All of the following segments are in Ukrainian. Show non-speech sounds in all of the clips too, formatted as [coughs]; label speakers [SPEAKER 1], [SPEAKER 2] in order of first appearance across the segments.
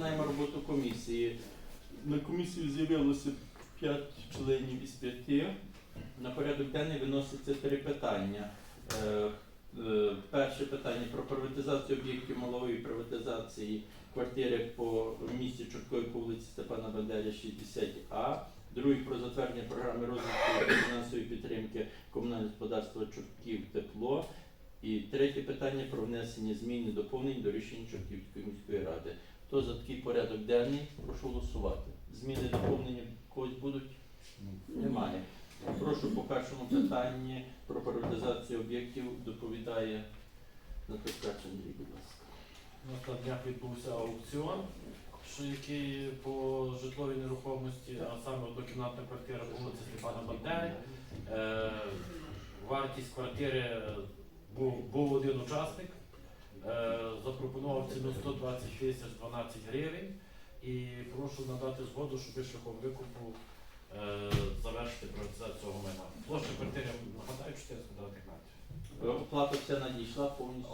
[SPEAKER 1] Починаємо роботу комісії. На комісію з'явилося 5 членів із 5. На порядок денний виноситься три питання. Е, е, Перше питання про приватизацію об'єктів малої приватизації квартири по місті Чорткові по вулиці Степана Бандери 60А. Другий про затвердження програми розвитку фінансової підтримки комунального господарства Чортків тепло. І третє питання про внесення змін і доповнень до рішень Чортківської міської ради. Хто за такий порядок денний? Прошу голосувати. Зміни доповнення когось будуть? Немає. Прошу по першому питанні про приватизацію об'єктів доповідає Наталя Андрій, будь ласка.
[SPEAKER 2] На там днях відбувся аукціон, що який по житловій нерухомості, а саме однокімнатна квартира по вулиці Степана Бандери. Е, вартість квартири був, був один учасник, запропонував ціну 120 тисяч 12 гривень. І прошу надати згоду, щоб ви шляхом викупу е, завершити процес цього майна. Площа квартири, нагадаю, 400 квадратних метрів.
[SPEAKER 1] Оплата вся надійшла повністю.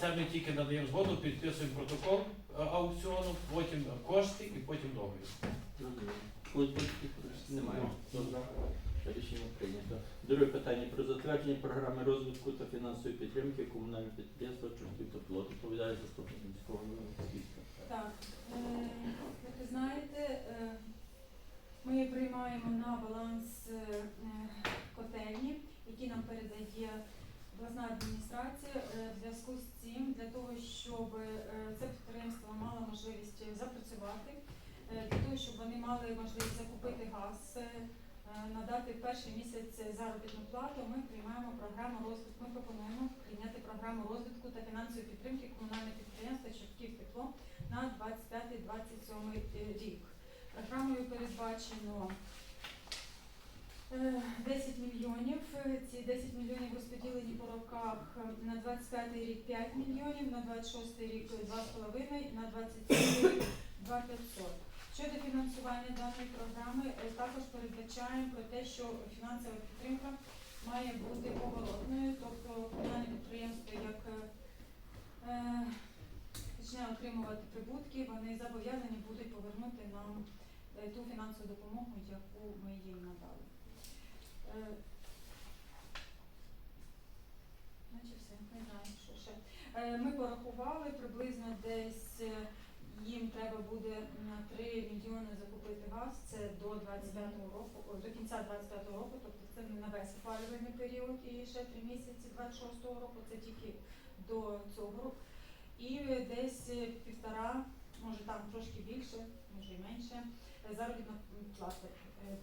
[SPEAKER 2] Це ми тільки надаємо згоду, підписуємо протокол е, аукціону, потім кошти і потім договір.
[SPEAKER 1] Немає. Друге питання про затвердження програми розвитку та фінансової підтримки комунального підприємства Чортків тепло. Відповідає заступник міського голови.
[SPEAKER 3] Так, е, як ви знаєте, е, ми приймаємо на баланс е, котельні, які нам передає обласна адміністрація в зв'язку з цим, для того, щоб це підприємство мало можливість запрацювати, для того, щоб вони мали можливість закупити газ, надати перший місяць заробітну плату, ми приймаємо програму розвитку. Ми пропонуємо прийняти програму розвитку та фінансової підтримки комунального підприємства Чортків тепло на 25-27 рік. Програмою передбачено е, 10 мільйонів. Е, Ці 10 мільйонів розподілені по роках е, на 25 рік 5 мільйонів, на 26 рік 2,5, на 27 рік 2,500. Щодо фінансування даної програми, е, також передбачаємо про те, що фінансова підтримка має бути поворотною, тобто комунальне підприємство як е, е, почне отримувати прибутки, вони зобов'язані будуть повернути нам е, ту фінансову допомогу, яку ми їм надали. Е, Наче все, не знаю, що ще. Е, Ми порахували приблизно десь їм треба буде на 3 мільйони закупити газ. Це до 25-го року, о, до кінця 25-го року, тобто це не на весь опалювальний період і ще 3 місяці 26-го року, це тільки до цього року. І десь півтора, може там трошки більше, може і менше, заробітна плата е.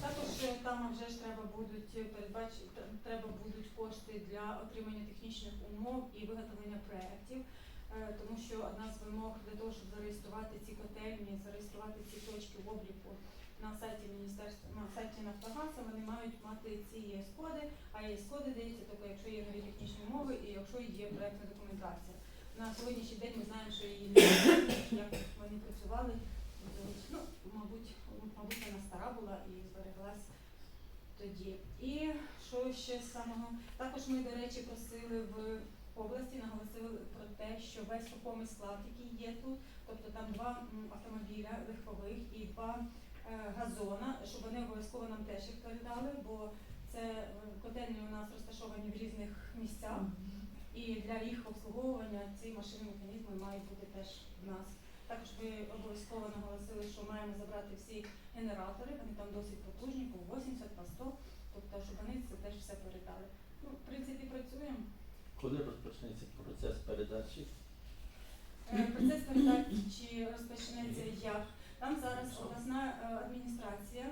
[SPEAKER 3] Також е, там вже ж треба будуть передбач- тр- треба будуть кошти для отримання технічних умов і виготовлення проєктів. Е, Тому що одна з вимог для того, щоб зареєструвати ці котельні, зареєструвати ці точки обліку на сайті міністерства, на сайті Нафтогазу, вони мають мати ці ЄС-коди, а ЄС-коди дається тільки, якщо є нові технічні умови і якщо є проєктна документація. На сьогоднішній день ми знаємо, що її як вони працювали. Ну, мабуть, мабуть, вона стара була і збереглась тоді. І що ще з самого також ми, до речі, просили в області, наголосили про те, що весь рухомий склад, який є тут, тобто там два автомобіля легкових і два е, газона, щоб вони обов'язково нам теж їх передали, бо це е, котельні у нас розташовані в різних місцях. І для їх обслуговування ці машини механізми мають бути теж в нас. Також ми обов'язково наголосили, що маємо забрати всі генератори, вони там досить потужні, по 80, по 100, тобто, щоб вони це теж все передали. Ну, в принципі, працюємо.
[SPEAKER 1] Коли розпочнеться процес передачі?
[SPEAKER 3] Е, Процес передачі розпочнеться як? Там зараз обласна е, адміністрація,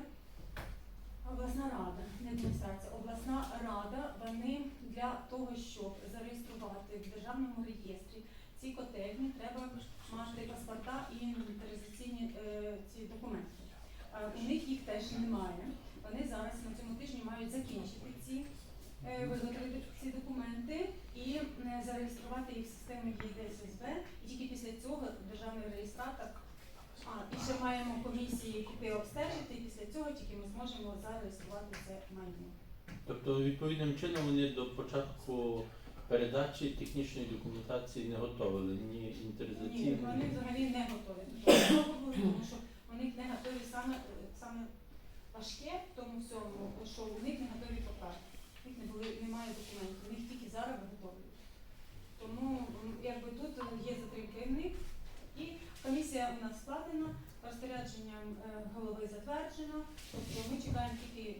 [SPEAKER 3] обласна рада, не адміністрація, обласна рада, вони для того, щоб зареєструвати в державному реєстрі ці котельні, треба мати паспорта і інвентаризаційні е, ці документи. У них їх теж немає. Вони зараз на цьому тижні мають закінчити ці виготовити ці документи і зареєструвати їх в системі ЄДССБ. І тільки після цього державний реєстратор а, і ще маємо комісії, які обстежити, і після цього тільки ми зможемо зареєструвати це майно.
[SPEAKER 1] Тобто, відповідним чином вони до початку передачі технічної документації не готовили, ні інтеризаційної?
[SPEAKER 3] Ні, вони взагалі не готові. Тому що у них не готові саме, саме важке в тому всьому, що у них не готові поправки. У них не були, немає документів, у них тільки зараз виготовлюють. Тому якби тут є затримки в них. І комісія у нас складена, розпорядженням е, голови затверджено. Тобто ми чекаємо тільки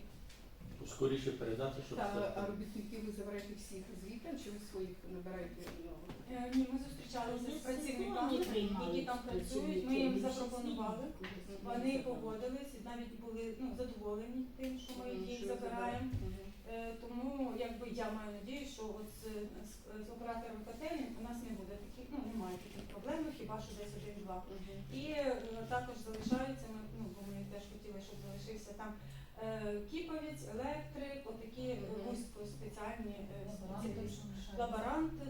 [SPEAKER 1] Скоріше передати, щоб
[SPEAKER 4] Та,
[SPEAKER 1] це.
[SPEAKER 4] а робітників ви забираєте всіх звідти, чи ви своїх набираєте?
[SPEAKER 3] Е, Ні, ми зустрічалися з працівниками, які там працюють. Ми їм запропонували. Вони погодились і навіть були ну, задоволені тим, що ми їх забираємо.
[SPEAKER 4] Мгм.
[SPEAKER 3] Е, Тому якби я маю надію, що от з, з, з оператором котельні у нас не буде таких, ну немає таких проблем, хіба що десь один-два. І е, також залишаються, ми, ну, бо ми теж хотіли, щоб залишився там е, кіповець, електрик, отакі
[SPEAKER 4] Мгм.
[SPEAKER 3] вузько спеціальні е,
[SPEAKER 5] Лаборанти,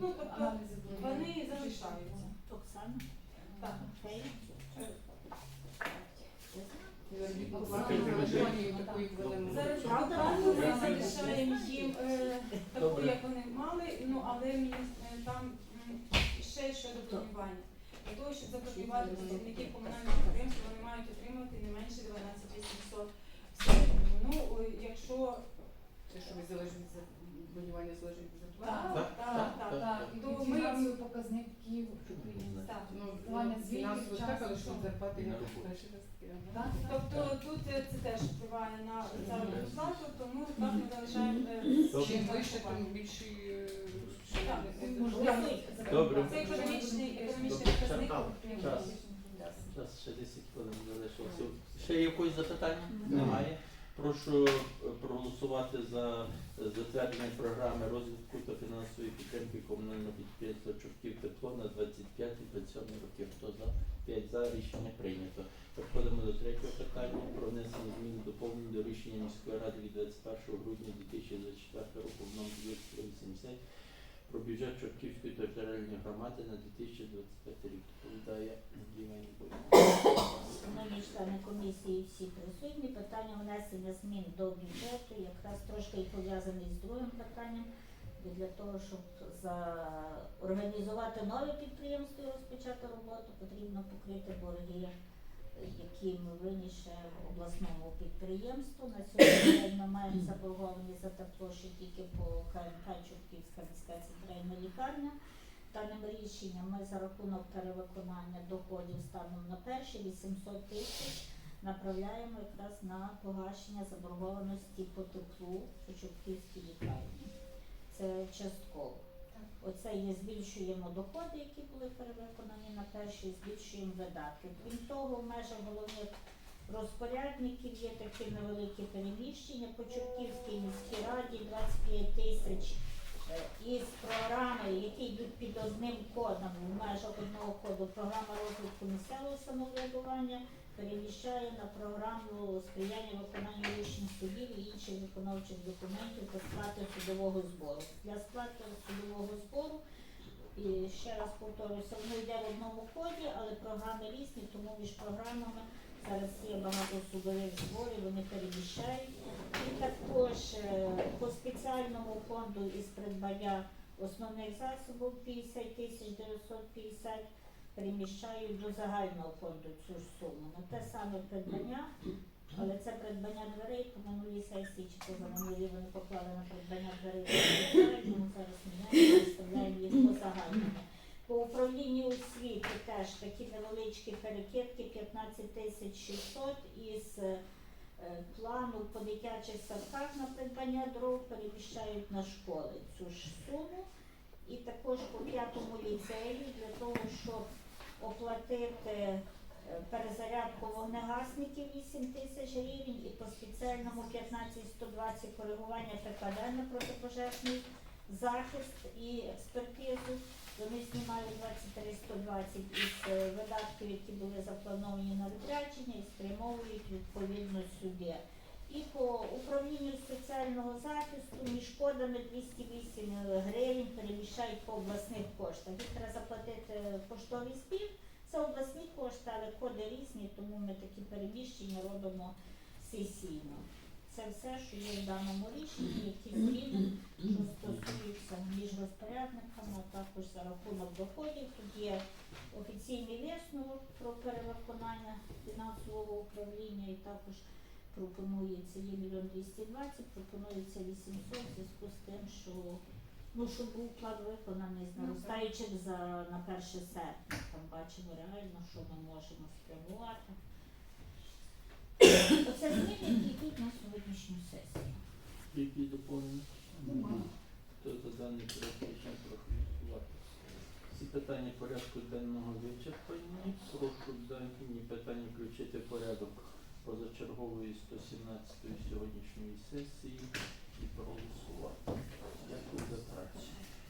[SPEAKER 3] Ну, тобто вони залишаються.
[SPEAKER 6] Оксана?
[SPEAKER 3] Так.
[SPEAKER 6] Фей?
[SPEAKER 4] І робітнику
[SPEAKER 5] Оксана,
[SPEAKER 4] варто
[SPEAKER 1] Оксана,
[SPEAKER 4] компанію таку, як введемо.
[SPEAKER 3] Зараз
[SPEAKER 6] Правда?
[SPEAKER 3] ми залишаємо їм е, таку, як вони мали, ну але мені е, там ще щодо бронювання. Для того, щоб забронювати працівників комунальних підприємств, вони мають отримати не менше 12 800. Ну, якщо
[SPEAKER 4] Те, що ви залежить від за- бронювання залежить від зарплати.
[SPEAKER 3] так,
[SPEAKER 1] Так,
[SPEAKER 3] так,
[SPEAKER 1] так,
[SPEAKER 3] То ми-
[SPEAKER 5] фінансових показників
[SPEAKER 3] так.
[SPEAKER 4] Ну,
[SPEAKER 5] Ваня, звідки
[SPEAKER 4] фінансово так, але що
[SPEAKER 5] пішов?
[SPEAKER 4] зарплати
[SPEAKER 1] На
[SPEAKER 4] не перший раз таке.
[SPEAKER 5] Так, так,
[SPEAKER 3] Тобто тут е, це теж впливає на заробітну плату, тому так ми залишаємо е,
[SPEAKER 4] Чим вище, тим більший е,
[SPEAKER 3] Так,
[SPEAKER 5] Можливо,
[SPEAKER 1] Добре.
[SPEAKER 3] Це економічний, економічний показник.
[SPEAKER 1] Час. Час. Ще 10 хвилин залишилося. Ще є якось запитання? Немає. Прошу проголосувати за е, затвердження програми розвитку та фінансової підтримки комунального підприємства Чортків Петро на 25-27 років. Хто за? 5 за рішення прийнято. Переходимо до третього питання про внесення змін доповнень до рішення міської ради від 21 грудня 2024 року в номер 280 про бюджет Чортківської територіальної громади на 2025 рік. Доповідає Бойко.
[SPEAKER 6] Шановні члени комісії всі присутні. Питання внесення змін до бюджету якраз трошки і пов'язаний з другим питанням. Для того, щоб за... організувати нове підприємство і розпочати роботу, потрібно покрити борги, які ми ще в обласному підприємству. На сьогодні ми маємо заборгованість за тепло ще тільки по КМК Чортківська міська центральна лікарня. Даним рішенням ми за рахунок перевиконання доходів станом на перші 800 тисяч направляємо якраз на погашення заборгованості по теплу у Чортківській лікарні. Це частково. Оце є збільшуємо доходи, які були перевиконані на перші, збільшуємо видатки. Крім того, в межах головних розпорядників є такі невеликі переміщення по Чортківській міській раді 25 тисяч е, із програми, які йдуть під одним кодом в межах одного коду, програма розвитку місцевого самоврядування переміщає на програму сприяння виконанню рішень судів інших виконавчих документів та сплати судового збору. Для сплати судового збору і ще раз повторюся, воно йде в одному коді, але програми різні, тому між програмами зараз є багато судових зборів, вони переміщають. І також е, по спеціальному фонду із придбання основних засобів 50 тисяч 950 переміщають до загального фонду цю ж суму. На те саме придбання, але це придбання дверей по минулій сесії чи позаминулій вони поклали на придбання дверей тому зараз міняємо, виставляємо їх по загальному. По управлінню освіти теж такі невеличкі перекидки 15 тисяч 600 із е, плану по дитячих садках на придбання дров переміщають на школи цю ж суму. І також по п'ятому ліцеї для того, щоб оплатити перезарядку вогнегасників 8 тисяч гривень і по спеціальному 15-120 коригування ПКД на протипожежний захист і експертизу. Вони знімають 23-120 із е, видатків, які були заплановані на відрядження і спрямовують відповідно сюди. І по управлінню соціального захисту між кодами 208 гривень переміщають по обласних коштах. Їх треба заплатити поштовий збір. Це обласні кошти, але коди різні, тому ми такі переміщення робимо сесійно. Це все, що є в даному рішенні, які зміни, що стосуються між розпорядниками, а також за рахунок доходів. Тут є офіційний висновок про перевиконання фінансового управління і також пропонується є мільйон 220, пропонується 800 в зв'язку з тим, що ну, щоб був план виконаний з
[SPEAKER 3] Ну, так.
[SPEAKER 6] наростаючих за на 1 серпня. Там бачимо реально, що ми можемо спрямувати. [coughs] Оце зміни, які йдуть на сьогоднішню сесію.
[SPEAKER 1] Які доповнення?
[SPEAKER 4] Нема.
[SPEAKER 1] Хто за даний проект рішення. Всі питання порядку денного вичерпані. Прошу дані питання включити порядок позачергової 117 сьогоднішньої сесії і проголосувати. Дякую за працю.